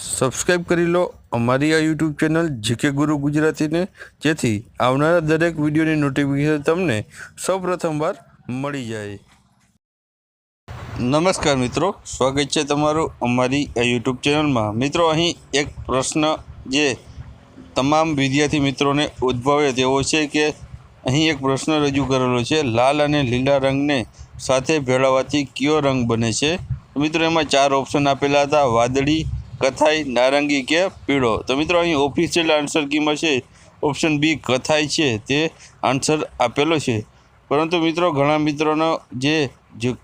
Subscribe કરી લો અમારી આ યુટ્યુબ ચેનલ જીકે ગુરુ ગુજરાતીને. જેથી આવનારા દરેક વિડીયોની નોટિફિકેશન તમને સૌપ્રથમવાર મળી જાય. નમસ્કાર મિત્રો, સ્વાગત છે તમારું અમારી આ યુટ્યુબ ચેનલમાં. મિત્રો, અહીં એક પ્રશ્ન જે તમામ વિદ્યાર્થી મિત્રોને ઉદ્ભવે તેવો છે કે અહીં એક પ્રશ્ન રજૂ કરેલો છે, લાલ અને લીલા રંગને સાથે ભેળવવાથી કયો રંગ બને છે? મિત્રો, એમાં ચાર ઓપ્શન આપેલા હતા. વાદળી કથાઈ નારંગી કે પીળો? તો મિત્રો, અહીં ઓફિશિયલ આન્સર કીમાં છે ઓપ્શન બી કથાઈ છે. તે આન્સર આપેલો છે. પરંતુ મિત્રો, ઘણા મિત્રોનો જે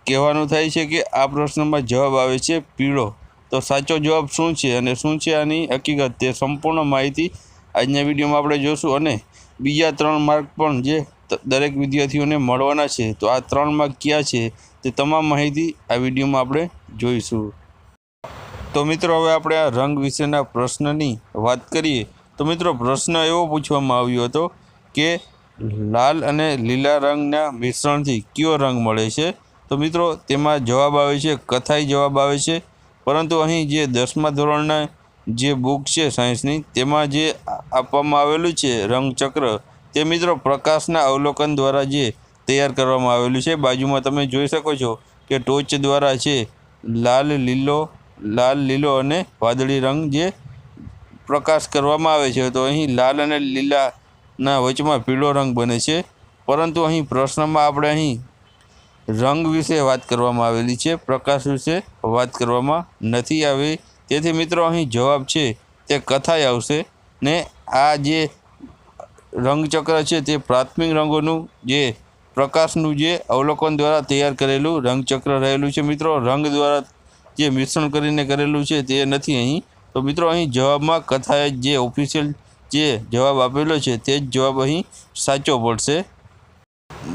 કહેવાનું થાય છે કે આ પ્રશ્નમાં જવાબ આવે છે પીળો. તો સાચો જવાબ શું છે અને શું છે આની હકીકત તે સંપૂર્ણ માહિતી આજના વિડીયોમાં આપણે જોશું અને બીજા ત્રણ માર્ક પણ જે દરેક વિદ્યાર્થીઓને મળવાના છે. તો આ ત્રણ માર્ક ક્યાં છે તે તમામ માહિતી આ વિડીયોમાં આપણે જોઈશું. તો મિત્રો હવે આપણે આ રંગ વિશેના પ્રશ્નની વાત કરીએ. તો મિત્રો પ્રશ્ન એવો પૂછવામાં આવ્યો હતો કે લાલ અને લીલા રંગના મિશ્રણથી કયો રંગ મળે છે? તો મિત્રો તેમાં જવાબ આવે છે, કથાઈ જવાબ આવે છે. પરંતુ અહીં જે દસમા ધોરણના જે બુક છે સાયન્સની, તેમાં જે આપવામાં આવેલું છે રંગચક્ર, તે મિત્રો પ્રકાશના અવલોકન દ્વારા જે તૈયાર કરવામાં આવેલું છે. બાજુમાં તમે જોઈ શકો છો કે ટોચ દ્વારા છે લાલ, લીલો લાલ, લીલો અને વાદળી રંગ જે પ્રકાશ કરવામાં આવે છે, તો અહીં લાલ અને લીલાના વચમાં પીળો રંગ બને છે. પરંતુ અહીં પ્રશ્નમાં આપણે અહીં રંગ વિશે વાત કરવામાં આવેલી છે, પ્રકાશ વિશે વાત કરવામાં નથી આવી. તેથી મિત્રો, અહીં જવાબ છે, તે કથાઈ આવશે. ને આ જે રંગચક્ર છે, તે પ્રાથમિક રંગોનું જે પ્રકાશનું જે અવલોકન દ્વારા તૈયાર કરેલું રંગચક્ર રહેલું છે. મિત્રો, રંગ દ્વારા જે મિશ્રણ કરીને કરેલું છે તે નથી અહીં. તો મિત્રો, અહીં જવાબમાં કથાએ જે ઓફિશિયલ જે જવાબ આપેલો છે તે જ જવાબ અહીં સાચો પડશે.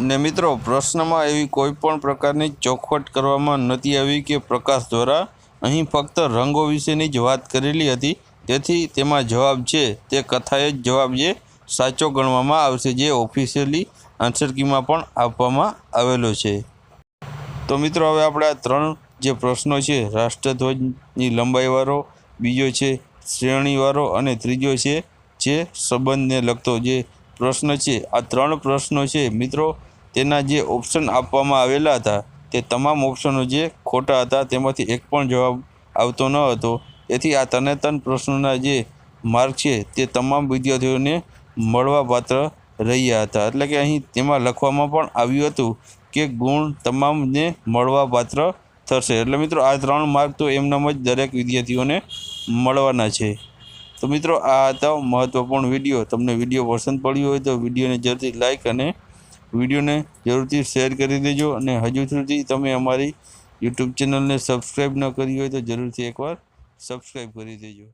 ને મિત્રો, પ્રશ્નમાં એવી કોઈ પણ પ્રકારની ચોખવટ કરવામાં નથી આવી કે પ્રકાશ દ્વારા અહીં ફક્ત રંગો વિશેની જ વાત કરેલી હતી. તેથી તેમાં જવાબ છે, તે કથાએ જ જવાબ જે સાચો ગણવામાં આવશે, જે ઓફિશિયલી આન્સર કીમાં પણ આપવામાં આવેલો છે. તો મિત્રો, હવે આપણે આ ત્રણ જે પ્રશ્નો છે, રાષ્ટ્રધ્વજની લંબાઈવાળો બીજો છે શ્રેણીવાળો અને ત્રીજો છે, જે સંબંધને લગતો જે પ્રશ્ન છે. આ ત્રણ પ્રશ્નો છે, મિત્રો. તેના જે ઓપ્શન આપવામાં આવેલા હતા, તે તમામ ઓપ્શનો જે ખોટા હતા, તેમાંથી એક પણ જવાબ આવતો ન હતો. તેથી આ તને ત્રણ પ્રશ્નોના જે માર્ક છે, તે તમામ વિદ્યાર્થીઓને મળવાપાત્ર રહ્યા હતા. એટલે કે અહીં તેમાં લખવામાં પણ આવ્યું હતું કે ગુણ તમામને મળવાપાત્ર થશે. એટલે મિત્રો, આ ત્રણ માર્ક તો એમનામ જ દરેક વિદ્યાર્થીઓને મળવાના છે. તો મિત્રો, આ હતા મહત્ત્વપૂર્ણ વીડિયો. તમને વીડિયો પસંદ પડ્યો હોય તો વિડીયોને જરૂરથી લાઇક અને વિડીયોને જરૂરથી શેર કરી દેજો. અને હજુ સુધી તમે અમારી યુટ્યુબ ચેનલને સબસ્ક્રાઈબ ન કરી હોય તો જરૂરથી એકવાર સબસ્ક્રાઈબ કરી દેજો.